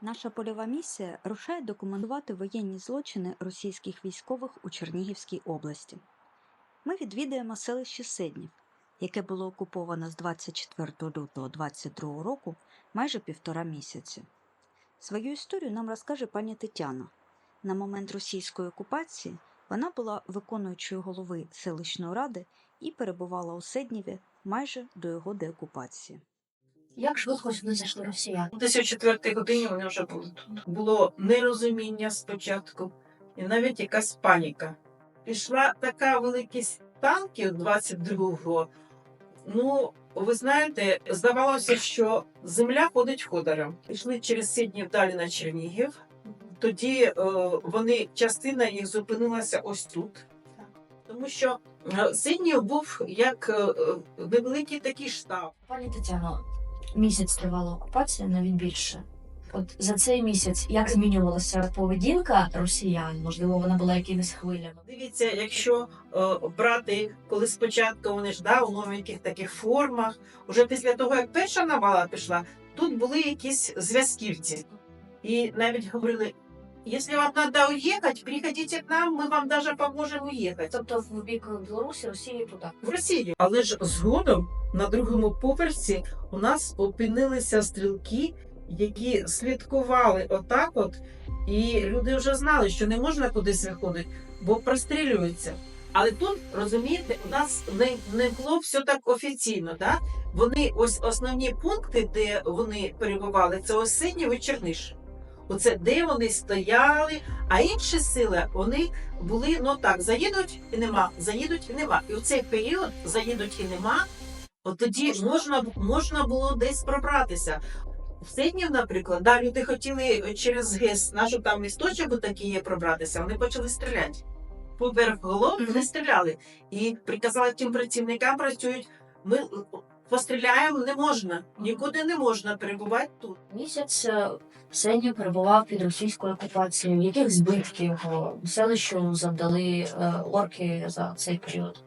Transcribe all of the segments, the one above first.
Наша польова місія рушає документувати воєнні злочини російських військових у Чернігівській області. Ми відвідаємо селище Седнів, яке було окуповано з 24 лютого 22 року майже півтора місяці. Свою історію нам розкаже пані Тетяна. На момент російської окупації вона була виконуючою голови селищної ради і перебувала у Седніві майже до його деокупації. Як швидко сюди зайшли росіяни? Десь о четвертій годині вони вже були тут. Було нерозуміння спочатку, і навіть якась паніка. Пішла така великість танків 22-го. Ну, ви знаєте, здавалося, що земля ходить ходором. Пішли через Сіднів далі на Чернігів. Тоді е, вони, частина їх зупинилася ось тут. Тому що е, Сиднів був як е, невеликий такий штаб. Пані Тетяно, місяць тривала окупація, навіть більше. От за цей місяць як змінювалася поведінка росіян? Можливо, вона була якимись хвилями. Дивіться, якщо е, брати, коли спочатку вони ж да, у новеньких таких формах, уже після того, як перша навала пішла, тут були якісь зв'язківці. І навіть говорили: якщо вам треба уїхати, приходіть к нам, ми вам навіть поможемо уїхати. Тобто в бік Білорусі, Росії туди. В Росію. Але ж згодом на другому поверсі у нас опинилися стрілки, які слідкували отак, от, і люди вже знали, що не можна кудись виходити, бо прострілюються. Але тут, розумієте, у нас не, не було все так офіційно. Да? Вони ось основні пункти, де вони перебували, це ось Сиднів і Черниш. Оце де вони стояли, а інші сили вони були ну так: заїдуть і нема, заїдуть і нема. І у цей період заїдуть і нема. От тоді можна, можна було десь пробратися. В Сиднів, наприклад, да, люди хотіли через ГЕС, нашу там місточок такий є пробратися, вони почали стріляти. Поверх голов вони стріляли. І приказали тим працівникам працюють, ми постріляємо не можна, нікуди не можна перебувати тут. Місяць е, перебував під російською окупацією. Яких збитків селищу завдали е, орки за цей період?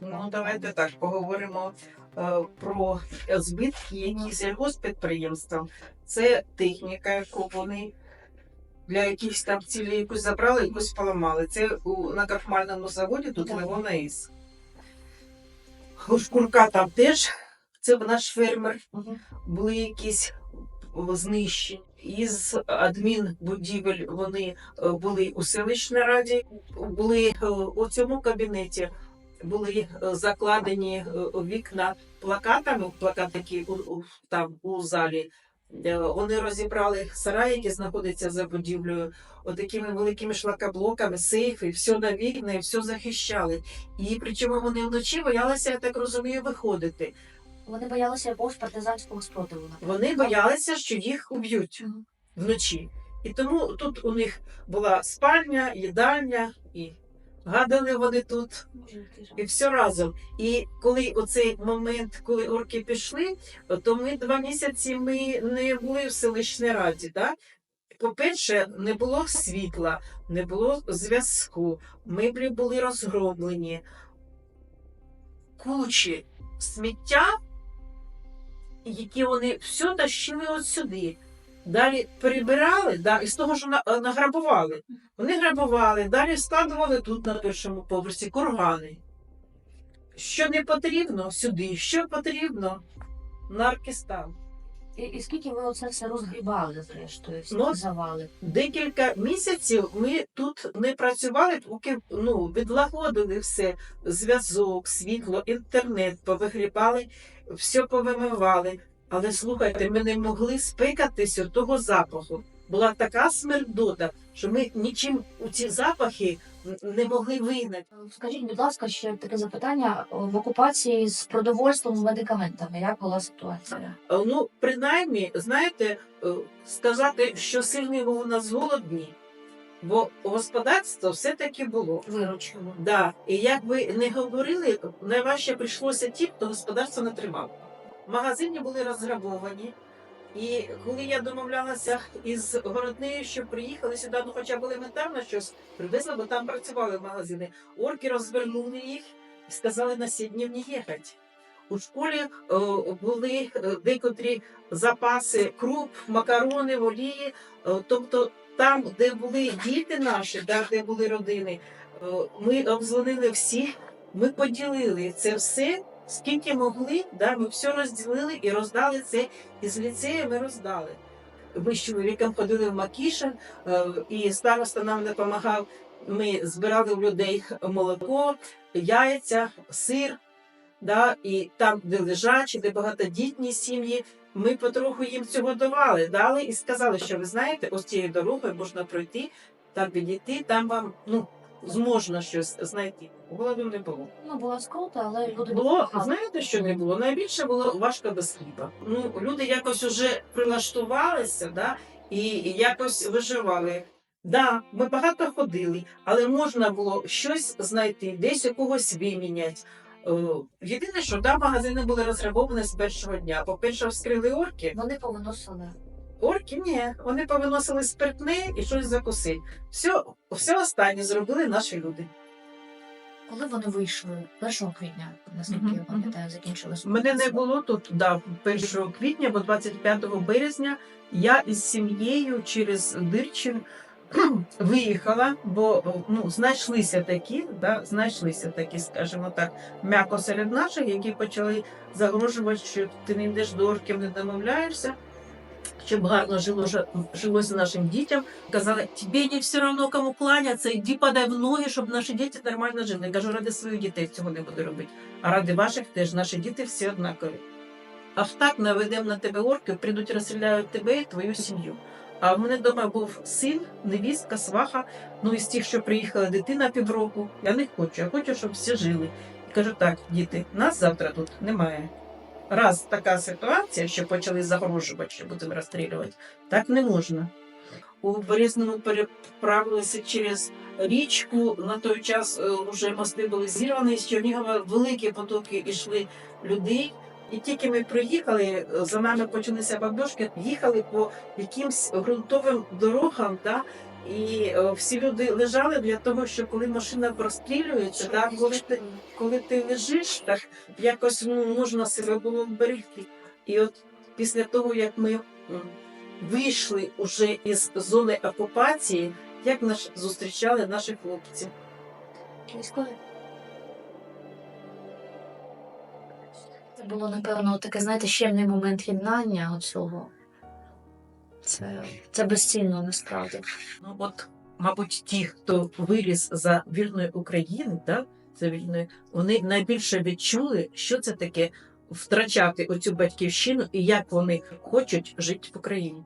Ну, давайте так поговоримо е, про збитки, які сільгоспідприємствам. Це техніка, яку вони для якихось там цілей якусь забрали, якусь поламали. Це у, на крахмальному заводі тут. Левона Іс. У Шкурка там теж, це наш фермер, були якісь знищені. Із адмінбудівель вони е, були у селищній раді, були е, у цьому кабінеті були е, закладені вікна плакатами, плакат такі у, у- там у залі. Вони розібрали сарай, який знаходиться за будівлею, отакими великими шлакоблоками, сейфи, все на вікна, все захищали. І причому вони вночі боялися, я так розумію, виходити. Вони боялися якогось партизанського спротиву. Вони боялися, що їх уб'ють Мгм. вночі. І тому тут у них була спальня, їдальня, і гадали вони тут. І все разом. І коли оцей момент, коли орки пішли, то ми два місяці ми не були в селищній раді. Так? По-перше, не було світла, не було зв'язку, меблі були розгромлені, кучі сміття, які вони все тащили от сюди. Далі прибирали, да, з того що на- е, награбували. Вони грабували, далі складували тут на першому поверсі кургани. Що не потрібно сюди, що потрібно наркістан. І, і скільки ви оце все розгрібали, зрештою, всі Ну, завали? Декілька місяців ми тут не працювали, поки ну, відлагодили все: зв'язок, світло, інтернет, повигрібали, все повимивали. Але слухайте, ми не могли спекатись від того запаху. Була така смердота, що ми нічим у ці запахи не могли вигнати. Скажіть, будь ласка, ще таке запитання в окупації з продовольством з медикаментами. Як була ситуація? Е, Ну, принаймні, знаєте, е, сказати, що сильний був у нас голодні, бо господарство все-таки було. Виручили. Да. І як би не говорили, найважче прийшлося ті, хто господарство не тримав. Магазини були розграбовані. І коли я домовлялася із городнею, що приїхали сюди, ну хоча б елементарно щось привезли, бо там працювали магазини. Орки розвернули їх і сказали на сім днів не їхати. у школі е, були е, декотрі запаси круп, макарони, олії. Е, Тобто там, де були діти наші, да, де були родини, е, ми обзвонили всіх, ми поділили це все, скільки могли, да, ми все розділили і роздали це. Із ліцею ми роздали. Ми з чоловіком ходили в Макішин, е, і староста нам допомагав. Ми збирали в людей молоко, яйця, сир. Да, і там, де лежачі, де багатодітні сім'ї, ми потроху їм цього давали, дали і сказали, що ви знаєте, ось цією дорогою можна пройти, так відійти, там вам ну, зможна щось знайти. Голоду не було. Ну, була скрута, але люди Було, знаєте, що не було? Найбільше було важко без хліба. Ну, люди якось уже прилаштувалися, да, і якось виживали. Да, ми багато ходили, але можна було щось знайти, десь у когось виміняти. Е, Єдине, що да, магазини були розграбовані з першого дня. По-перше, вскрили орки. Вони повиносили. Орки ні, вони повиносили спиртне і щось закусити. Все, все останнє зробили наші люди. Коли вони вийшли 1 квітня, наскільки Мгм, я пам'ятаю, закінчилась. Мене не було тут да, 1 квітня, бо 25 березня я із сім'єю через Дирчин виїхала, бо ну, знайшлися такі, да, знайшлися такі, скажімо так, м'яко серед наших, які почали загрожувати, що ти не йдеш до орків, не домовляєшся. Щоб гарно жило, жилося нашим дітям. Казали, тобі не все одно кому кланяться, іди подай в ноги, щоб наші діти нормально жили. Я кажу, ради своїх дітей цього не буду робити. А ради ваших теж наші діти всі однакові. Аж так наведемо на тебе орків, прийдуть, розстріляють тебе і твою сім'ю. А в мене вдома був син, невістка, сваха. Ну із тих, що приїхала дитина півроку. Я не хочу, я хочу, щоб всі жили. І кажу, так, діти, нас завтра тут немає. Раз така ситуація, що почали загрожувати, що будемо розстрілювати, так не можна. У Березному переправилися через річку. На той час е, вже мости були зірвані. З Чернігова великі потоки йшли людей. І тільки ми приїхали, е, за нами почалися бабдошки, їхали по якимсь ґрунтовим дорогам, да, і е, всі люди лежали для того, що коли машина прострілюється, да, коли ти коли ти лежиш, так якось ну, можна себе було вберегти. І от після того, як ми вийшли уже із зони окупації, як нас зустрічали наші хлопці. Військові. Це було, напевно, таке, знаєте, щемний момент єднання оцього. Це, це безцінно насправді. Ну от, мабуть, ті, хто виріс за вільної України, да, за вільної, вони найбільше відчули, що це таке втрачати оцю батьківщину і як вони хочуть жити в Україні.